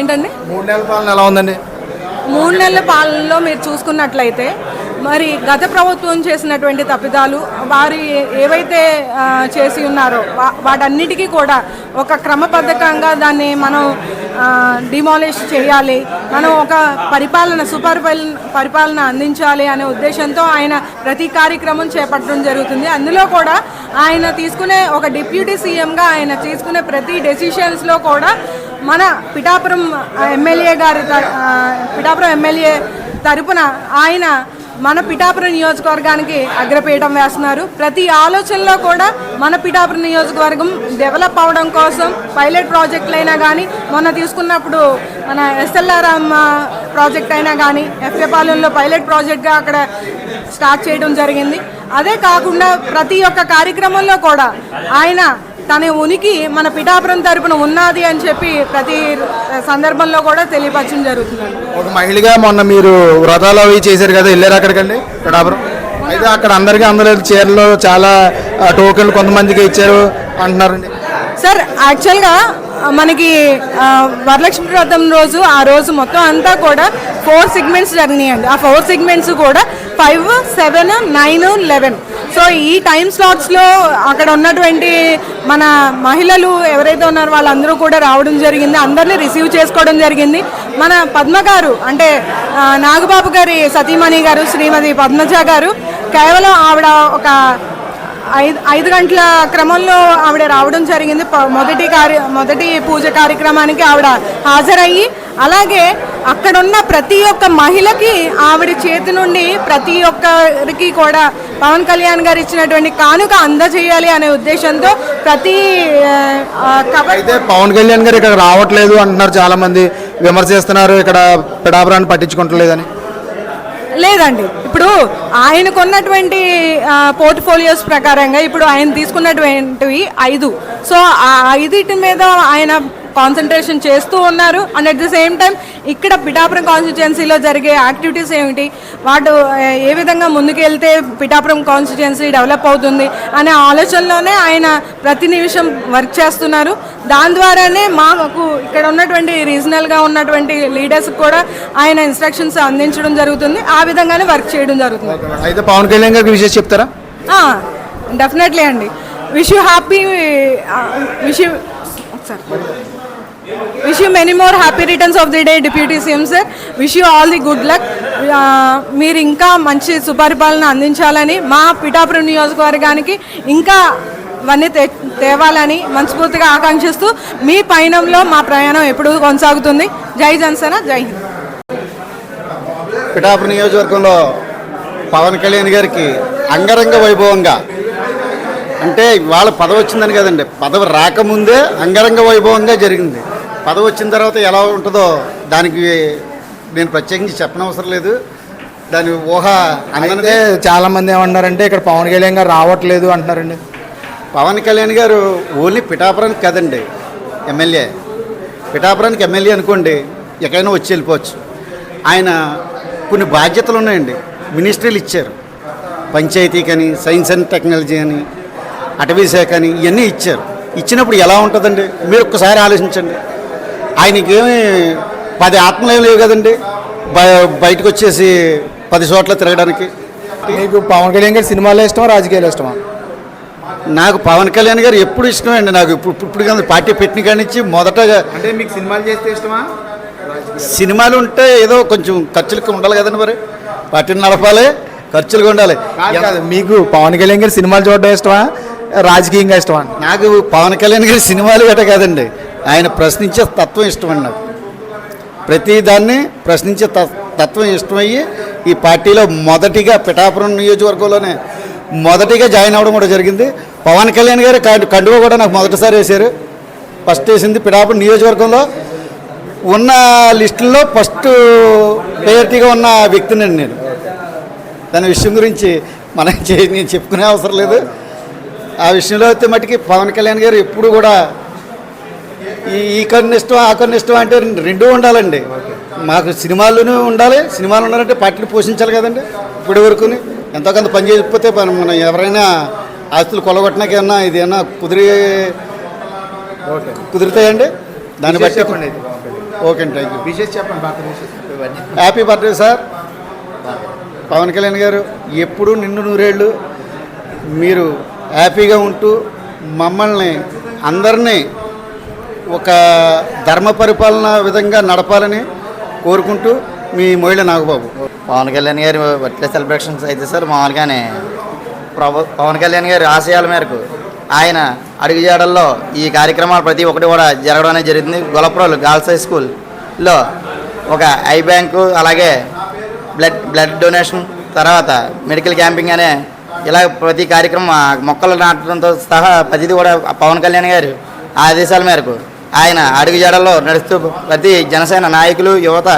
ఏంటండి? మూడు నెలల పాలన ఎలా ఉందండి? మూడు నెలల పాలనలో మీరు చూసుకున్నట్లయితే మరి గత ప్రభుత్వం చేసినటువంటి తప్పిదాలు వారు ఏవైతే చేసి ఉన్నారో వాటన్నిటికీ కూడా ఒక క్రమబద్ధకంగా దాన్ని మనం డిమాలిష్ చేయాలి. మనం ఒక పరిపాలన సుపరిపాలన పరిపాలన అందించాలి అనే ఉద్దేశంతో ఆయన ప్రతి కార్యక్రమం చేపట్టడం జరుగుతుంది. అందులో కూడా ఆయన తీసుకునే ఒక డిప్యూటీ సీఎంగా ఆయన తీసుకునే ప్రతి డెసిషన్స్లో కూడా మన పిఠాపురం ఎమ్మెల్యే గారి త- పిఠాపురం ఎమ్మెల్యే తరపున ఆయన మన పిఠాపురం నియోజకవర్గానికి అగ్రపీఠం వేస్తున్నారు. ప్రతి ఆలోచనలో కూడా మన పిఠాపురం నియోజకవర్గం డెవలప్ అవడం కోసం పైలట్ ప్రాజెక్టులైనా కానీ మొన్న తీసుకున్నప్పుడు మన ఎస్ఎల్ఆర్ఎం ప్రాజెక్ట్ అయినా కానీ ఎఫ్ఏపాలెంలో పైలట్ ప్రాజెక్ట్గా అక్కడ స్టార్ట్ చేయడం జరిగింది. అదే కాకుండా ప్రతి ఒక్క కార్యక్రమంలో కూడా ఆయన తన ఉనికి మన పిఠాపురం తరపున ఉన్నది అని చెప్పి ప్రతి సందర్భంలో కూడా తెలియపరచడం జరుగుతుందండి ఒక మహిళగా మొన్న మీరు వ్రతాలు అవి చేశారు కదా వెళ్ళారు అక్కడికండి? పిఠాపురం? అయితే అక్కడ అందరికీ అందలేదు చీరలు చాలా టోకెన్లు కొంతమందికి ఇచ్చారు అంటున్నారండి. సార్ యాక్చువల్గా మనకి వరలక్ష్మి వ్రతం రోజు ఆ రోజు మొత్తం అంతా కూడా ఫోర్ సెగ్మెంట్స్ జరిగినాయండి. ఆ ఫోర్ సెగ్మెంట్స్ కూడా five seven nine eleven so ఈ టైం స్లాట్స్లో అక్కడ ఉన్నటువంటి మన మహిళలు ఎవరైతే ఉన్నారో వాళ్ళందరూ కూడా రావడం జరిగింది. అందరినీ రిసీవ్ చేసుకోవడం జరిగింది. మన పద్మ గారు అంటే నాగబాబు గారి సతీమణి గారు శ్రీమతి పద్మజ గారు కేవలం ఆవిడ ఒక ఐదు ఐదు గంటల క్రమంలో ఆవిడ రావడం జరిగింది. మొదటి కార్య మొదటి పూజ కార్యక్రమానికి ఆవిడ హాజరయ్యి అలాగే అక్కడున్న ప్రతి ఒక్క మహిళకి ఆవిడ చేతి నుండి ప్రతి ఒక్కరికి కూడా పవన్ కళ్యాణ్ గారు ఇచ్చినటువంటి కానుక అందజేయాలి అనే ఉద్దేశంతో ప్రతి అయితే పవన్ కళ్యాణ్ గారు ఇక్కడ రావట్లేదు అంటున్నారు చాలా మంది విమర్శిస్తున్నారు ఇక్కడ పిఠాపురాన్ని పట్టించుకుంటలేదని. లేదండి. ఇప్పుడు ఆయనకున్నటువంటి పోర్ట్ఫోలియోస్ ప్రకారంగా ఇప్పుడు ఆయన తీసుకున్నటువంటివి ఐదు. సో ఆ ఐదిటి మీద ఆయన కాన్సన్ట్రేషన్ చేస్తూ ఉన్నారు. And at the same time ఇక్కడ పిఠాపురం కాన్స్టిట్యున్సీలో జరిగే యాక్టివిటీస్ ఏమిటి? వాటి ఏ విధంగా ముందుకెళ్తే పిఠాపురం కాన్స్టిట్యున్సీ డెవలప్ అవుతుంది? అనే ఆలోచనలోనే ఆయన ప్రతి నిమిషం వర్క్ చేస్తున్నారు. దాని ద్వారానే మాకు ఇక్కడ ఉన్నటువంటి రీజనల్గా ఉన్నటువంటి లీడర్స్ కూడా ఆయన ఇన్స్ట్రక్షన్స్ అందించడం జరుగుతుంది. ఆ విధంగానే వర్క్ చేయడం జరుగుతుంది. అయితే పవన్ కళ్యాణ్ గారికి విషయం చెప్తారా? డెఫినెట్లీ అండి. Wish happy wish sir wish you many more happy returns of the day deputy CM sir wish you all the good luck మీరు ఇంకా మంచి సుపరిపాలన అందించాలని మా పిఠాపురం నియోజకవర్గానికి ఇంకా ఇవన్నీ తే తేవాలని మనస్ఫూర్తిగా ఆకాంక్షిస్తూ మీ పయనంలో మా ప్రయాణం ఎప్పుడూ కొనసాగుతుంది. జై జనసేన జై హింద్. పిఠాపురం నియోజకవర్గంలో పవన్ కళ్యాణ్ గారికి అంగరంగ వైభవంగా అంటే వాళ్ళ పదవి వచ్చిందని కదండి. పదవి రాకముందే అంగరంగ వైభవంగా జరిగింది. పదవి వచ్చిన తర్వాత ఎలా ఉంటుందో దానికి నేను ప్రత్యేకించి చెప్పనవసరం లేదు. దాని ఊహ అయితే చాలా మంది ఏమన్నారంటే ఇక్కడ పవన్ కళ్యాణ్ గారు రావట్లేదు అంటున్నారండి. పవన్ కళ్యాణ్ గారు ఓన్లీ పిఠాపురానికి కదండి ఎమ్మెల్యే. పిఠాపురానికి ఎమ్మెల్యే అనుకోండి ఎక్కడైనా వచ్చి వెళ్ళిపోవచ్చు. ఆయన కొన్ని బాధ్యతలు ఉన్నాయండి. మినిస్ట్రీలు ఇచ్చారు. పంచాయతీ కానీ సైన్స్ అండ్ టెక్నాలజీ అని అటవీ శాఖ అని ఇవన్నీ ఇచ్చారు. ఇచ్చినప్పుడు ఎలా ఉంటుందండి? మీరు ఒక్కసారి ఆలోచించండి. ఆయనకేమి పది ఆత్మలు ఏమి లేవు కదండి. బయ- బయటకు వచ్చేసి పది చోట్ల తిరగడానికి. మీకు పవన్ కళ్యాణ్ గారి సినిమాలో ఇష్టమా రాజకీయాలు ఇష్టమా? నాకు పవన్ కళ్యాణ్ గారు ఎప్పుడు ఇష్టమే అండి నాకు ఇప్పుడు ఇప్పుడు కాదు పార్టీ పెట్టిన కాడి నుంచి మొదటగా అంటే మీకు సినిమాలు చేస్తే ఇష్టమా? సినిమాలు ఉంటే ఏదో కొంచెం ఖర్చులకు ఉండాలి కదండి మరి. పార్టీని నడపాలి ఖర్చులుగా ఉండాలి. మీకు పవన్ కళ్యాణ్ గారి సినిమాలు చూడడం ఇష్టమా? రాజకీయంగా ఇష్టమా? నాకు పవన్ కళ్యాణ్ గారి సినిమాలు గట్ట కాదండి. ఆయన ప్రశ్నించే తత్వం ఇష్టమండి నాకు. ప్రతిదాన్ని ప్రశ్నించే తత్వం ఇష్టమయ్యి ఈ పార్టీలో మొదటిగా పిఠాపురం నియోజకవర్గంలోనే మొదటిగా జాయిన్ అవ్వడం కూడా జరిగింది. పవన్ కళ్యాణ్ గారు కండు కండువ కూడా నాకు మొదటిసారి వేశారు. ఫస్ట్ వేసింది పిఠాపురం నియోజకవర్గంలో. ఉన్న లిస్టుల్లో ఫస్ట్ ప్రయారిటీగా ఉన్న వ్యక్తినండి నేను. దాని విషయం గురించి మనం నేను చెప్పుకునే అవసరం లేదు. ఆ విషయంలో అయితే మటుకి పవన్ కళ్యాణ్ గారు ఎప్పుడు కూడా ఈ ఈ కన్ను ఇష్టం ఆ కన్ను ఇష్టం అంటే రెండూ ఉండాలండి. మాకు సినిమాల్లోనూ ఉండాలి. సినిమాలు ఉండాలంటే పార్టీలు పోషించాలి కదండి. ఇప్పటి వరకుని ఎంతో కొంత పని చేయకపోతే మనం ఎవరైనా ఆస్తులు కొలగొట్టడానికి ఏమన్నా ఇది ఏమన్నా కుదిరి కుదురుతాయండి? దాన్ని బట్టి. ఓకే అండి థ్యాంక్ యూ చెప్పండి happy birthday sir. Pawan Kalyan గారు ఎప్పుడూ నిండు నూరేళ్ళు మీరు హ్యాపీగా ఉంటూ మమ్మల్ని అందరినీ ఒక ధర్మ పరిపాలన విధంగా నడపాలని కోరుకుంటూ మీ మహిళ నాగబాబు. పవన్ కళ్యాణ్ గారి బర్త్డే సెలబ్రేషన్స్ అయితే సార్ మామూలుగానే ప్రభు పవన్ కళ్యాణ్ గారి ఆశయాల మేరకు ఆయన అడుగుజాడల్లో ఈ కార్యక్రమాలు ప్రతి ఒక్కటి కూడా జరగడం అనేది జరిగింది. గొలప్రోలు గర్ల్స్ హై స్కూల్లో ఒక ఐ బ్యాంకు అలాగే బ్లడ్ బ్లడ్ డొనేషన్ తర్వాత మెడికల్ క్యాంపింగ్ అనే ఇలా ప్రతి కార్యక్రమం మొక్కలు నాటడంతో సహా ప్రతిదీ కూడా పవన్ కళ్యాణ్ గారు ఆదేశాల మేరకు ఆయన అడుగుజాడల్లో నడుస్తూ ప్రతి జనసేన నాయకులు యువత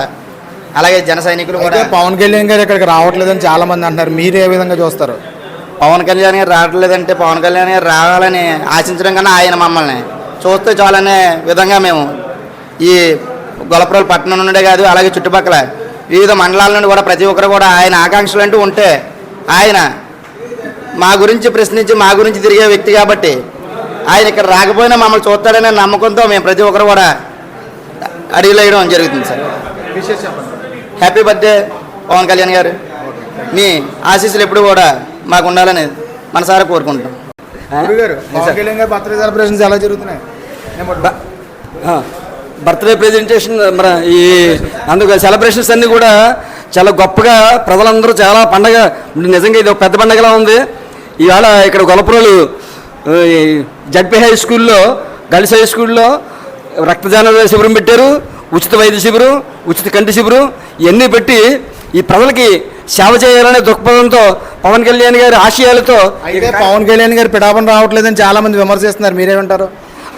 అలాగే జన సైనికులు కూడా పవన్ కళ్యాణ్ గారు ఇక్కడికి రావట్లేదని చాలా మంది అంటున్నారు. మీరు ఏ విధంగా చూస్తారు? పవన్ కళ్యాణ్ గారు రావట్లేదంటే పవన్ కళ్యాణ్ గారు రావాలని ఆశించడం కన్నా ఆయన మమ్మల్ని చూస్తే చాలనే విధంగా మేము ఈ గొలపురం పట్టణం నుండే కాదు అలాగే చుట్టుపక్కల వివిధ మండలాల నుండి కూడా ప్రతి ఒక్కరు కూడా ఆయన ఆకాంక్షలు అంటూ ఉంటే ఆయన మా గురించి ప్రశ్నించి మా గురించి తిరిగే వ్యక్తి కాబట్టి ఆయన ఇక్కడ రాకపోయినా మమ్మల్ని చూస్తాడనే నమ్మకంతో మేము ప్రతి ఒక్కరు కూడా అడిగిలో వేయడం జరుగుతుంది sir. Happy birthday Pawan Kalyan గారు. మీ ఆశీస్సులు ఎప్పుడు కూడా మాకు ఉండాలని మనసారా కోరుకుంటాం బర్త్డే ప్రెజెంటేషన్ మన ఈ అందుకు సెలబ్రేషన్స్ అన్నీ కూడా చాలా గొప్పగా ప్రజలందరూ చాలా పండగ నిజంగా ఇది ఒక పెద్ద పండగలా ఉంది. ఇవాళ ఇక్కడ గొలపురలు జడ్పీ హై స్కూల్లో గర్ల్స్ హై స్కూల్లో రక్తదాన శిబిరం పెట్టారు ఉచిత వైద్య శిబిరం ఉచిత కంటి శిబిరం ఇవన్నీ పెట్టి ఈ ప్రజలకి సేవ చేయాలనే దృక్పథంతో పవన్ కళ్యాణ్ గారి ఆశయాలతో అయితే పవన్ కళ్యాణ్ గారు పిడాపన రావట్లేదని చాలా మంది విమర్శిస్తున్నారు. మీరేమంటారు?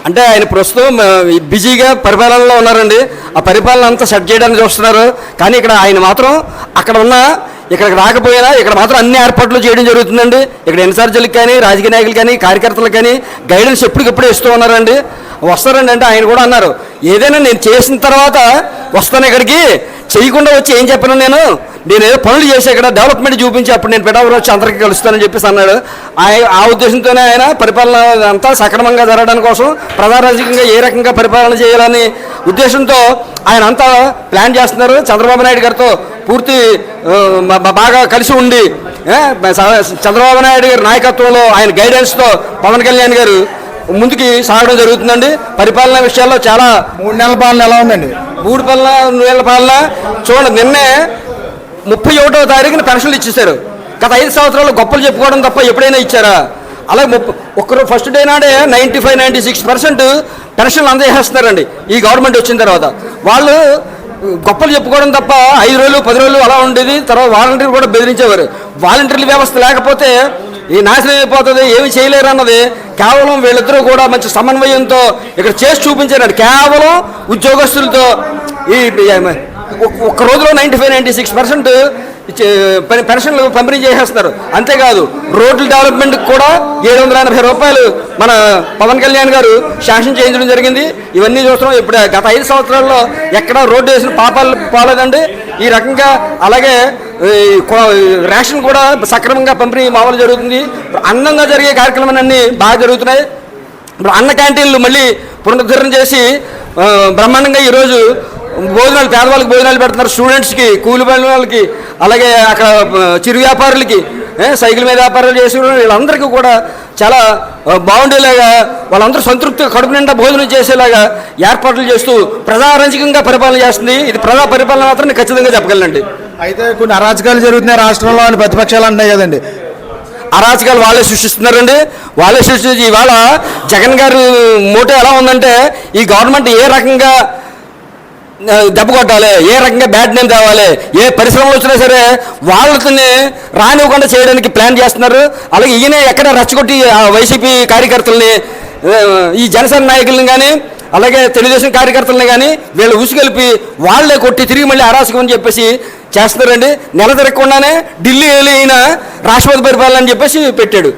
అంటే ఆయన ప్రస్తుతం బిజీగా పరిపాలనలో ఉన్నారండి. ఆ పరిపాలన అంతా సెట్ చేయడానికి చూస్తున్నారు. కానీ ఇక్కడ ఆయన మాత్రం అక్కడ ఉన్న ఇక్కడికి రాకపోయినా ఇక్కడ మాత్రం అన్ని ఏర్పాట్లు చేయడం జరుగుతుందండి. ఇక్కడ ఎన్సార్జీలకు కానీ రాజకీయ నాయకులు కానీ కార్యకర్తలకు కానీ గైడెన్స్ ఎప్పటికప్పుడు ఇస్తూ ఉన్నారండి. వస్తారండి అంటే ఆయన కూడా అన్నారు. ఏదైనా నేను చేసిన తర్వాత వస్తాను ఇక్కడికి. చేయకుండా వచ్చి ఏం చెప్పను నేను? నేను ఏదో పనులు చేసి ఇక్కడ డెవలప్మెంట్ చూపించి అప్పుడు నేను పిఠాపురం వచ్చి అందరికీ కలుస్తానని చెప్పేసి అన్నాడు. ఆ ఉద్దేశంతోనే ఆయన పరిపాలన అంతా సక్రమంగా జరగడానికి కోసం ప్రధానంగా ఏ రకంగా పరిపాలన చేయాలని ఉద్దేశంతో ఆయన అంతా ప్లాన్ చేస్తున్నారు. చంద్రబాబు నాయుడు గారితో పూర్తి బాగా కలిసి ఉండి చంద్రబాబు నాయుడు గారి నాయకత్వంలో ఆయన గైడెన్స్తో పవన్ కళ్యాణ్ గారు ముందుకి సాగడం జరుగుతుందండి. పరిపాలన విషయాల్లో చాలా మూడు నెలల పాలన ఎలా ఉందండి? మూడు పాలన నెలల పాలన? చూడండి నిన్నే ముప్పై ఒకటో తారీఖున పెన్షన్లు ఇచ్చేశారు. గత ఐదు సంవత్సరాలు గొప్పలు చెప్పుకోవడం తప్ప ఎప్పుడైనా ఇచ్చారా? అలాగే ముప్ప ఒక్కరు ఫస్ట్ డే నాడే ninety five ninety six percent పెన్షన్లు అందజేస్తున్నారండి. ఈ గవర్నమెంట్ వచ్చిన తర్వాత. వాళ్ళు గొప్పలు చెప్పుకోవడం తప్ప ఐదు రోజులు పది రోజులు అలా ఉండేది. తర్వాత వాలంటీర్లు కూడా బెదిరించేవారు. వాలంటీర్ల వ్యవస్థ లేకపోతే ఈ నాశనం అయిపోతుంది ఏమి చేయలేరు అన్నది కేవలం వీళ్ళిద్దరూ కూడా మంచి సమన్వయంతో ఇక్కడ చేసి చూపించారండి. కేవలం ఉద్యోగస్తులతో ఈ ఒక్క రోజులో ninety five ninety six percent పెన్షన్లు పంపిణీ చేసేస్తున్నారు. అంతేకాదు రోడ్ల డెవలప్మెంట్ కూడా ఏడు వందల ఎనభై రూపాయలు మన పవన్ కళ్యాణ్ గారు శాంక్షన్ చేయించడం జరిగింది. ఇవన్నీ చూస్తున్నాం. ఇప్పుడు గత ఐదు సంవత్సరాల్లో ఎక్కడా రోడ్డు వేసిన పాపాలు పోలేదండి. ఈ రకంగా అలాగే రేషన్ కూడా సక్రమంగా పంపిణీ మామూలు జరుగుతుంది. అందంగా జరిగే కార్యక్రమాలన్నీ బాగా జరుగుతున్నాయి. ఇప్పుడు అన్న క్యాంటీన్లు మళ్ళీ పునరుద్ధరణ చేసి బ్రహ్మాండంగా ఈరోజు భోజనాలు పేదవాళ్ళకి భోజనాలు పెడుతున్నారు. స్టూడెంట్స్కి కూలి పని వాళ్ళకి అలాగే అక్కడ చిరు వ్యాపారులకి సైకిల్ మీద వ్యాపారాలు చేసే వాళ్ళు వీళ్ళందరికీ కూడా చాలా బాగుండేలాగా వాళ్ళందరూ సంతృప్తిగా కడుపు నిండా భోజనం చేసేలాగా ఏర్పాట్లు చేస్తూ ప్రజారంజకంగా పరిపాలన చేస్తుంది. ఇది ప్రజా పరిపాలన మాత్రం ఖచ్చితంగా చెప్పగలనండి. అయితే కొన్ని అరాచకాలు జరుగుతున్నాయి రాష్ట్రంలో అని ప్రతిపక్షాలు అంటున్నాయి కదండి. అరాచకాలు వాళ్ళే సృష్టిస్తున్నారండి. వాళ్ళే సృష్టించి ఇవాళ జగన్ గారు మూట ఎలా ఉందంటే ఈ గవర్నమెంట్ ఏ రకంగా దెబ్బ కొట్టాలి ఏ రకంగా బ్యాడ్ నేమ్ తేవాలి ఏ పరిశ్రమలు వచ్చినా సరే వాళ్ళని రానివ్వకుండా చేయడానికి ప్లాన్ చేస్తున్నారు. అలాగే ఈయన ఎక్కడ రెచ్చగొట్టి వైసీపీ కార్యకర్తల్ని ఈ జనసేన నాయకుల్ని కానీ అలాగే తెలుగుదేశం కార్యకర్తలను కానీ వీళ్ళు ఊసికెలిపి వాళ్ళే కొట్టి తిరిగి మళ్ళీ అరాచకం అని చెప్పేసి చేస్తున్నారండి. నెల తిరగకుండానే ఢిల్లీ వెళ్ళి అయినా రాష్ట్రపతి పరిపాలన అని చెప్పేసి పెట్టాడు.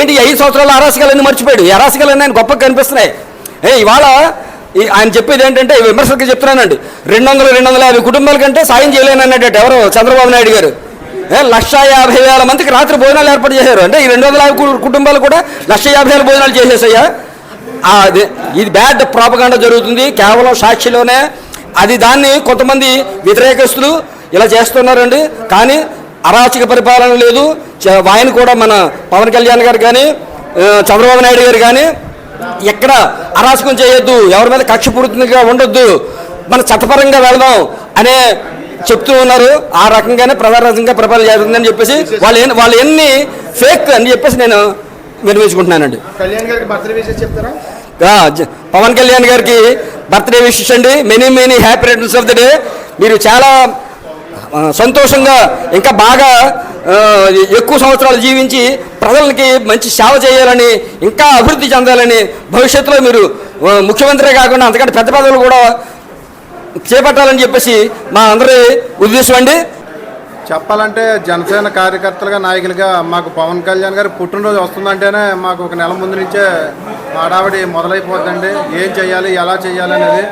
ఏంటి ఐదు సంవత్సరాలు అరాసకాలన్నీ మర్చిపోయాడు. ఈ అరాచకాలన్నీ ఆయన గొప్పగా కనిపిస్తున్నాయి. ఏ ఇవాళ ఈ- ఆయన చెప్పేది ఏంటంటే విమర్శలకు చెప్తున్నానండి. రెండు వందల రెండు వందల యాభై కుటుంబాల కంటే సాయం చేయలేను అన్నట్టు ఎవరు చంద్రబాబు నాయుడు గారు. ఏ లక్ష యాభై వేల మందికి రాత్రి భోజనాలు ఏర్పాటు చేశారు. అంటే ఈ రెండు వందల యాభై కుటుంబాలు కూడా లక్ష యాభై వేల భోజనాలు చేసేసాయా? అది ఇది బ్యాడ్ ప్రాపగాండ జరుగుతుంది. కేవలం సాక్షిలోనే. అది దాన్ని కొంతమంది వ్యతిరేకస్తులు ఇలా చేస్తున్నారండి. కానీ అరాచక పరిపాలన లేదు. ఆయన కూడా మన పవన్ కళ్యాణ్ గారు కానీ చంద్రబాబు నాయుడు గారు కానీ ఎక్కడ అరాచకం చేయొద్దు. ఎవరి మీద కక్ష పూర్తిగా ఉండొద్దు. మన చట్టపరంగా వెళదాం అనే చెప్తూ ఉన్నారు. ఆ రకంగానే ప్రధానంగా పరిపాలన జరుగుతుందని చెప్పేసి వాళ్ళు వాళ్ళు ఎన్ని ఫేక్ అని చెప్పేసి నేను వినిపించుకుంటున్నానండి కళ్యాణ్ గారికి బర్త్డే విషయం చెప్తారా? ఆ, జ- పవన్ కళ్యాణ్ గారికి బర్త్డే విషెస్ అండి many many happy returns of the day. మీరు చాలా సంతోషంగా ఇంకా బాగా ఎక్కువ సంవత్సరాలు జీవించి ప్రజలకి మంచి సేవ చేయాలని ఇంకా అభివృద్ధి చెందాలని భవిష్యత్తులో మీరు ముఖ్యమంత్రి కాకుండా అంతకంటే పెద్ద పదవులు కూడా చేపట్టాలని చెప్పేసి మా అందరి ఉద్దేశం అండి. చెప్పాలంటే జనసేన కార్యకర్తలుగా నాయకులుగా మాకు పవన్ కళ్యాణ్ గారు పుట్టినరోజు వస్తుందంటేనే మాకు ఒక నెల ముందు నుంచే ఆడావిడి మొదలైపోతుందండి ఏం చేయాలి ఎలా చేయాలి అనేది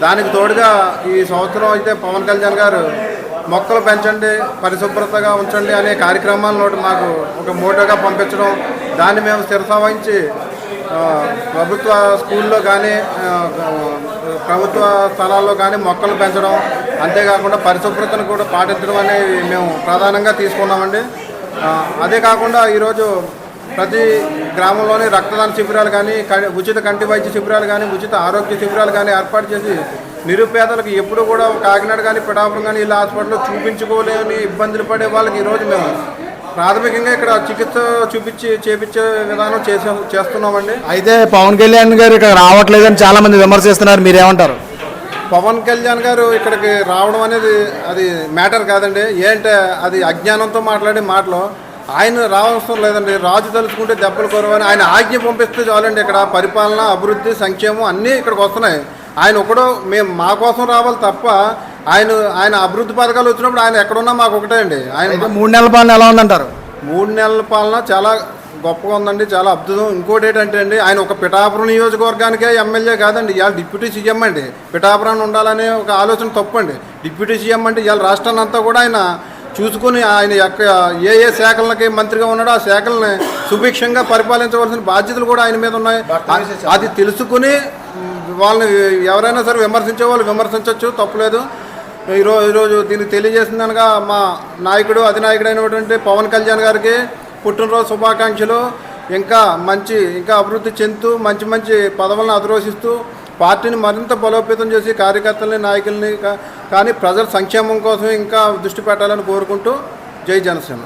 దానికి తోడుగా ఈ సంవత్సరం అయితే పవన్ కళ్యాణ్ గారు మొక్కలు పెంచండి పరిశుభ్రతగా ఉంచండి అనే కార్యక్రమాలను మాకు ఒక మోటోగా పంపించడం దాన్ని మేము శిరసావహించి ప్రభుత్వ స్కూల్లో కానీ ప్రభుత్వ స్థలాల్లో కానీ మొక్కలు పెంచడం అంతేకాకుండా పరిశుభ్రతను కూడా పాటించడం అనేవి మేము ప్రధానంగా తీసుకున్నామండి. అదే కాకుండా ఈరోజు ప్రతి గ్రామంలోని రక్తదాన శిబిరాలు కానీ ఉచిత కంటి వైద్య శిబిరాలు కానీ ఉచిత ఆరోగ్య శిబిరాలు కానీ ఏర్పాటు చేసి నిరుపేదలకు ఎప్పుడు కూడా కాకినాడ కానీ పిఠాపురం కానీ ఇలా హాస్పిటల్లో చూపించుకోలేని ఇబ్బందులు పడే వాళ్ళకి ఈరోజు మేము ప్రాథమికంగా ఇక్కడ చికిత్స చూపించి చేపించే విధానం చేసే చేస్తున్నామండి. అయితే పవన్ కళ్యాణ్ గారు ఇక్కడ రావట్లేదని చాలా మంది విమర్శిస్తున్నారు. మీరేమంటారు? పవన్ కళ్యాణ్ గారు ఇక్కడికి రావడం అనేది అది మ్యాటర్ కాదండి. ఏంటంటే అది అజ్ఞానంతో మాట్లాడే మాటలు. ఆయన రావడం లేదండి. రాజు తలుచుకుంటే దెబ్బలు కొరవని ఆయన ఆజ్ఞ పంపిస్తే చాలండి ఇక్కడ. పరిపాలన అభివృద్ధి సంక్షేమం అన్నీ ఇక్కడికి వస్తున్నాయి. ఆయన ఒకడో మేము మా కోసం రావాలి తప్ప ఆయన ఆయన అభివృద్ధి పథకాలు వచ్చినప్పుడు ఆయన ఎక్కడున్నా మాకు ఒకటే అండి. ఆయన మూడు నెలల పాలన ఎలా ఉందంటారు? మూడు నెలల పాలన చాలా గొప్పగా ఉందండి. చాలా అద్భుతం. ఇంకోటి ఏంటంటే అండి ఆయన ఒక పిఠాపురం నియోజకవర్గానికే ఎమ్మెల్యే కాదండి. ఇవాళ డిప్యూటీ సీఎం అండి. పిఠాపురాన్ని ఉండాలనే ఒక ఆలోచన తప్పండి. డిప్యూటీ సీఎం అంటే ఇవాళ రాష్ట్రాన్ని అంతా కూడా ఆయన చూసుకుని ఆయన యొక్క ఏ ఏ శాఖలకి మంత్రిగా ఉన్నాడో ఆ శాఖల్ని సుభిక్షంగా పరిపాలించవలసిన బాధ్యతలు కూడా ఆయన మీద ఉన్నాయి. అది తెలుసుకుని వాళ్ళని ఎవరైనా సరే విమర్శించే వాళ్ళు విమర్శించవచ్చు తప్పులేదు ఈరోజు ఈరోజు దీనికి తెలియజేసిందనగా మా నాయకుడు అధినాయకుడైనటువంటి పవన్ కళ్యాణ్ గారికి పుట్టినరోజు శుభాకాంక్షలు. ఇంకా మంచి ఇంకా అభివృద్ధి చెందుతూ మంచి మంచి పదవులను అధిరోషిస్తూ పార్టీని మరింత బలోపేతం చేసి కార్యకర్తలని నాయకుల్ని కా- కానీ ప్రజల సంక్షేమం కోసం ఇంకా దృష్టి పెట్టాలని కోరుకుంటూ జై జనసేన.